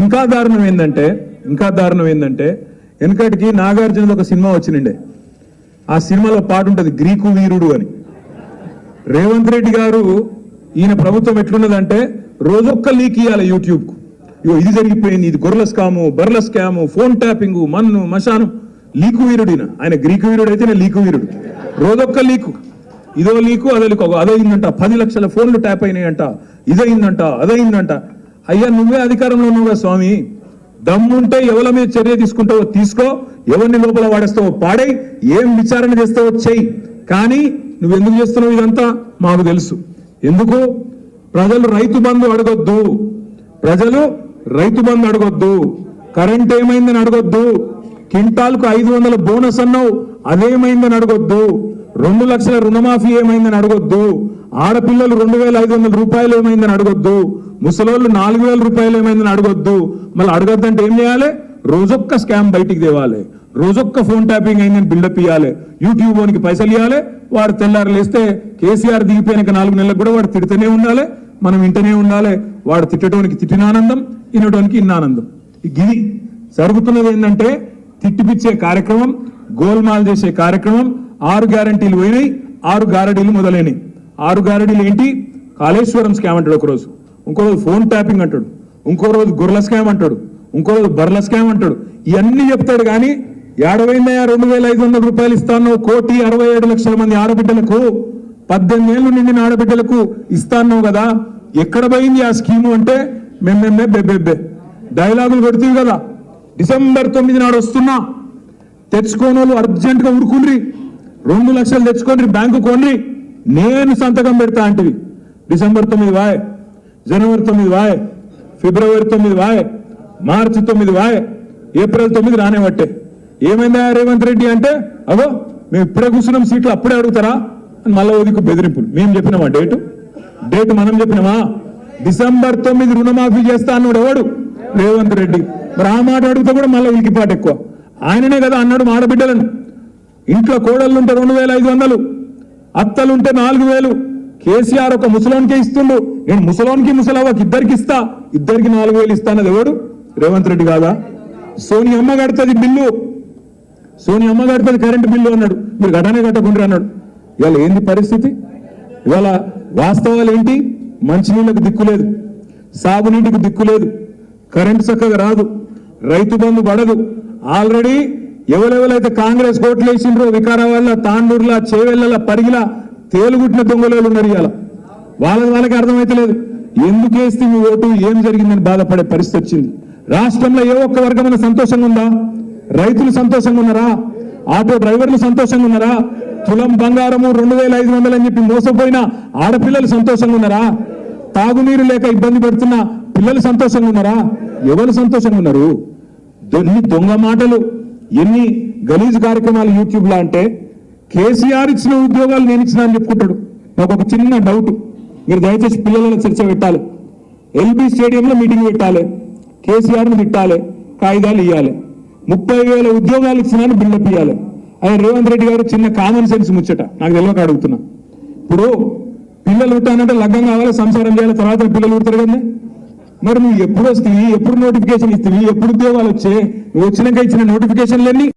ఇంకా దారుణం ఏంటంటే ఇంకా దారుణం ఏంటంటే వెనకటికి నాగార్జునది ఒక సినిమా వచ్చినండే ఆ సినిమాలో పాట ఉంటుంది గ్రీకు వీరుడు అని. రేవంత్ రెడ్డి గారు ఈయన ప్రభుత్వం ఎట్లున్నదంటే రోజొక్క లీక్ ఇవ్వాలి యూట్యూబ్కు. ఇగో ఇది జరిగిపోయింది ఇది గొర్రెల స్కాము బర్రెల స్కాము ఫోన్ ట్యాపింగ్ మన్ను మశాను. లీకు వీరుడు ఈయన ఆయన గ్రీకు వీరుడు అయితే లీకు వీరుడు. రోజొక్క లీకు. ఇదో లీకు అదో లీకు అగో అదయిందంట పది లక్షల ఫోన్లు ట్యాప్ అయినాయంట. ఇదయిందంట అదయిందంట అయ్యా నువ్వే అధికారంలో ఉన్నావుగా స్వామి. దమ్ముంటే ఎవల మీద చర్య తీసుకుంటావో తీసుకో ఎవరిని లోపల వాడేస్తావో పాడై ఏం విచారణ చేస్తావో చెయ్యి కానీ నువ్వు ఎందుకు చేస్తున్నావు ఇదంతా? మాకు తెలుసు. ఎందుకు? ప్రజలు రైతు బంధు అడగొద్దు. ప్రజలు రైతు బంధు అడగొద్దు. కరెంట్ ఏమైందని అడగొద్దు. కింటాల్కు ఐదు వందల బోనస్ అన్నావు అదేమైందని అడగొద్దు. రెండు లక్షల రుణమాఫీ ఏమైందని అడగొద్దు. ఆడపిల్లలు రెండు వేల ఐదు వందల రూపాయలు ఏమైందని అడగొద్దు. ముసలోళ్ళు నాలుగు వేల రూపాయలు ఏమైందని అడగొద్దు. మళ్ళీ అడగొద్దంటే ఏం చేయాలి? రోజొక్క స్కామ్ బయటికి తేవాలి. రోజొక్క ఫోన్ ట్యాపింగ్ అయిందని బిల్డప్ ఇవ్వాలి యూట్యూబ్ ఓనికి పైసలు ఇవ్వాలి వాడు తెల్లారు లేస్తే కేసీఆర్ దిగిపోయినాక నాలుగు నెలలకు కూడా వాడు తిడుతూనే ఉండాలి. మనం వింటనే ఉండాలి. వాడు తిట్టడానికి తిట్టిన ఆనందం వినడానికి ఇన్న ఆనందం. ఈ గిది జరుగుతున్నది ఏంటంటే తిట్టిపిచ్చే కార్యక్రమం గోల్మాల్ చేసే కార్యక్రమం ఆరు గ్యారంటీలు పోయినాయి ఆరు గ్యారంటీలు మొదలైనవి ఆరు గారడీలు ఏంటి? కాళేశ్వరం స్కామ్ అంటాడు ఒకరోజు. ఇంకో రోజు ఫోన్ ట్యాపింగ్ అంటాడు. ఇంకో రోజు గొర్రెల స్కామ్ అంటాడు. ఇంకో రోజు బర్రెల స్కామ్ అంటాడు. ఇవన్నీ చెప్తాడు కానీ ఏడవైందయ్యా రెండు వేల ఐదు వందల రూపాయలు ఇస్తాను. కోటి అరవై ఏడు లక్షల మంది ఆడబిడ్డలకు పద్దెనిమిది ఏళ్ళు నిండిన ఆడబిడ్డలకు ఇస్తాను కదా. ఎక్కడ పోయింది ఆ స్కీము అంటే మెమ్మెమ్మే బెబ్బెబ్బే డైలాగులు పెడుతుంది కదా. డిసెంబర్ తొమ్మిది నాడు వస్తున్నా. తెచ్చుకోనోళ్ళు వాళ్ళు అర్జెంటుగా ఉరుకుండ్రి రెండు లక్షలు తెచ్చుకోండి బ్యాంకు కొన్రి. నేను సంతకం పెడతా అంటివి. డిసెంబర్ తొమ్మిది వాయ్ జనవరి తొమ్మిది వాయ్ ఫిబ్రవరి తొమ్మిది వాయ్ మార్చి తొమ్మిది వాయ్ ఏప్రిల్ తొమ్మిది రానే పట్టే ఏమైందా రేవంత్ రెడ్డి అంటే అగో మేము ఇప్పుడే కూర్చున్నాం సీట్లు అప్పుడే అడుగుతారా? అని మళ్ళా ఉదికు బెదిరింపులు. మేము చెప్పినామా డేటు? డేట్ మనం చెప్పినామా? డిసెంబర్ తొమ్మిది రుణమాఫీ చేస్తా అన్నాడు ఎవడు? రేవంత్ రెడ్డి. మరి ఆ మాట అడిగితే కూడా మళ్ళీ ఉలికిపాటు ఎక్కువ. ఆయననే కదా అన్నాడు మాడబిడ్డలను ఇంట్లో కోడళ్ళు ఉంటారు రెండు వేల ఐదు వందలు. అత్తలుంటే నాలుగు వేలు కేసీఆర్ ఒక ముసలోనికే ఇస్తుండు. నేను ముసలోనికి ముసలవ్వకి ఇద్దరికి ఇస్తా. ఇద్దరికి నాలుగు వేలు ఇస్తానది ఎవడు? రేవంత్ రెడ్డి కాదా? సోని అమ్మ కడుతుంది బిల్లు. సోని అమ్మ కడుతుంది కరెంటు బిల్లు అన్నాడు. మీరు ఘటనే కట్టకుండా అన్నాడు. ఇవాళ ఏంది పరిస్థితి? ఇవాళ వాస్తవాలు ఏంటి? మంచినీళ్ళకు దిక్కులేదు సాగునీటికి దిక్కులేదు కరెంటు చక్కగా రాదు. రైతు బంధు పడదు. ఆల్రెడీ ఎవరెవరైతే కాంగ్రెస్ కోట్లు వేసిండ్రో వికారాబాద్ల తాండూరులా చేవెళ్ళ పరిగిలా తేలుగుట్టిన దొంగలు ఉన్నారు ఇవాళ వాళ్ళకి వాళ్ళకి అర్థమైతలేదు. ఎందుకు వేస్తే మీ ఓటు? ఏం జరిగిందని బాధపడే పరిస్థితి వచ్చింది. రాష్ట్రంలో ఏ ఒక్క వర్గమైన సంతోషంగా ఉందా? రైతులు సంతోషంగా ఉన్నారా? ఆటో డ్రైవర్లు సంతోషంగా ఉన్నారా? తులం బంగారము రెండు వేల ఐదు వందలు అని చెప్పి మోసపోయిన ఆడపిల్లలు సంతోషంగా ఉన్నారా? తాగునీరు లేక ఇబ్బంది పెడుతున్న పిల్లలు సంతోషంగా ఉన్నారా? ఎవరు సంతోషంగా ఉన్నారు? దొన్ని దొంగ మాటలు. ఎన్ని గలీజ్ కార్యక్రమాలు యూట్యూబ్లో అంటే కేసీఆర్ ఇచ్చిన ఉద్యోగాలు నేను ఇచ్చిన అని చెప్పుకుంటాడు. నాకు ఒక చిన్న డౌట్ మీరు దయచేసి పిల్లలను చర్చ పెట్టాలి ఎల్బీ స్టేడియంలో మీటింగ్ పెట్టాలి. కేసీఆర్ని తిట్టాలి. కాగితాలు ఇవ్వాలి ముప్పై వేల ఉద్యోగాలు ఇచ్చినాను బిల్డప్ ఇవ్వాలి ఆయన రేవంత్ రెడ్డి గారు చిన్న కామన్ సెన్స్ ముచ్చట. నాకు తెలియక అడుగుతున్నా. ఇప్పుడు పిల్లలు ఉంటానంటే లగ్గం కావాలి? సంసారం చేయాలి? తర్వాత పిల్లలు పుడతారు కదా మరి నువ్వు ఎప్పుడు వస్తాయి ఎప్పుడు నోటిఫికేషన్ ఇస్తావి ఎప్పుడు ఉద్యోగాలు వచ్చాయి నువ్వు వచ్చినాక ఇచ్చిన నోటిఫికేషన్లన్నీ